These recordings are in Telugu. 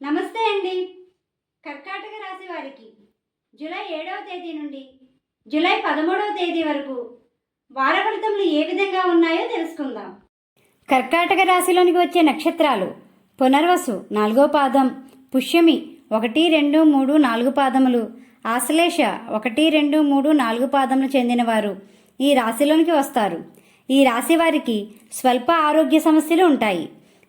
నమస్తే అండి. కర్కాటక రాశి వారికి జూలై ఏడవ తేదీ నుండి జూలై పదమూడవ తేదీ వరకు వార ఫలితములు ఏ విధంగా ఉన్నాయో తెలుసుకుందాం. కర్కాటక రాశిలోనికి వచ్చే నక్షత్రాలు పునర్వసు నాలుగో పాదం పుష్యమి ఒకటి రెండు మూడు నాలుగు పాదములు ఆశ్లేష ఒకటి రెండు మూడు నాలుగు పాదములు చెందినవారు ఈ రాశిలోనికి వస్తారు. ఈ రాశి వారికి స్వల్ప ఆరోగ్య సమస్యలు ఉంటాయి.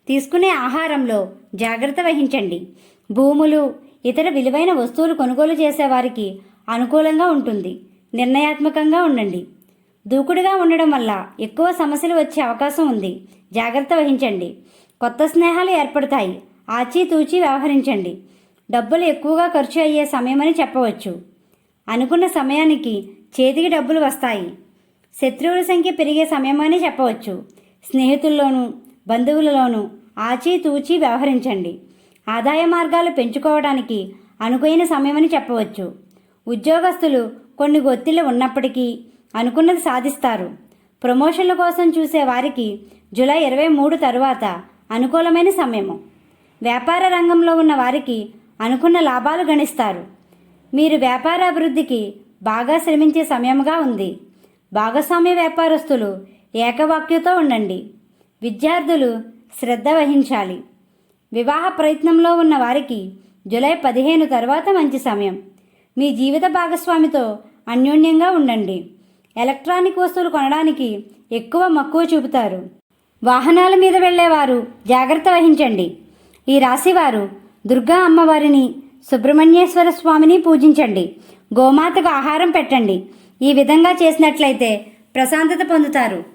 తీసుకునే ఆహారంలో జాగ్రత్త వహించండి. భూములు ఇతర విలువైన వస్తువులు కొనుగోలు చేసేవారికి అనుకూలంగా ఉంటుంది. నిర్ణయాత్మకంగా ఉండండి. దూకుడుగా ఉండడం వల్ల ఎక్కువ సమస్యలు వచ్చే అవకాశం ఉంది. జాగ్రత్త వహించండి. కొత్త స్నేహాలు ఏర్పడతాయి. ఆచితూచి వ్యవహరించండి. డబ్బులు ఎక్కువగా ఖర్చు అయ్యే సమయమని చెప్పవచ్చు. అనుకున్న సమయానికి చేతికి డబ్బులు వస్తాయి. శత్రువుల సంఖ్య పెరిగే సమయమని చెప్పవచ్చు. స్నేహితుల్లోనూ బంధువులలోనూ ఆచితూచి వ్యవహరించండి. ఆదాయ మార్గాలు పెంచుకోవడానికి అనుకైన సమయమని చెప్పవచ్చు. ఉద్యోగస్తులు కొన్ని ఒత్తిళ్ళు ఉన్నప్పటికీ అనుకున్నది సాధిస్తారు. ప్రమోషన్ల కోసం చూసే వారికి జూలై ఇరవై మూడు తరువాత అనుకూలమైన సమయము. వ్యాపార రంగంలో ఉన్న వారికి అనుకున్న లాభాలు గణిస్తారు. మీరు వ్యాపార అభివృద్ధికి బాగా శ్రమించే సమయముగా ఉంది. భాగస్వామ్య వ్యాపారస్తులు ఏకవాక్యతో ఉండండి. విద్యార్థులు శ్రద్ధ వహించాలి. వివాహ ప్రయత్నంలో ఉన్న వారికి జూలై పదిహేను తర్వాత మంచి సమయం. మీ జీవిత భాగస్వామితో అన్యోన్యంగా ఉండండి. ఎలక్ట్రానిక్ వస్తువులు కొనడానికి ఎక్కువ మక్కువ చూపుతారు. వాహనాల మీద వెళ్ళేవారు జాగ్రత్త వహించండి. ఈ రాశివారు దుర్గా అమ్మవారిని సుబ్రహ్మణ్యేశ్వర స్వామిని పూజించండి. గోమాతకు ఆహారం పెట్టండి. ఈ విధంగా చేసినట్లయితే ప్రశాంతత పొందుతారు.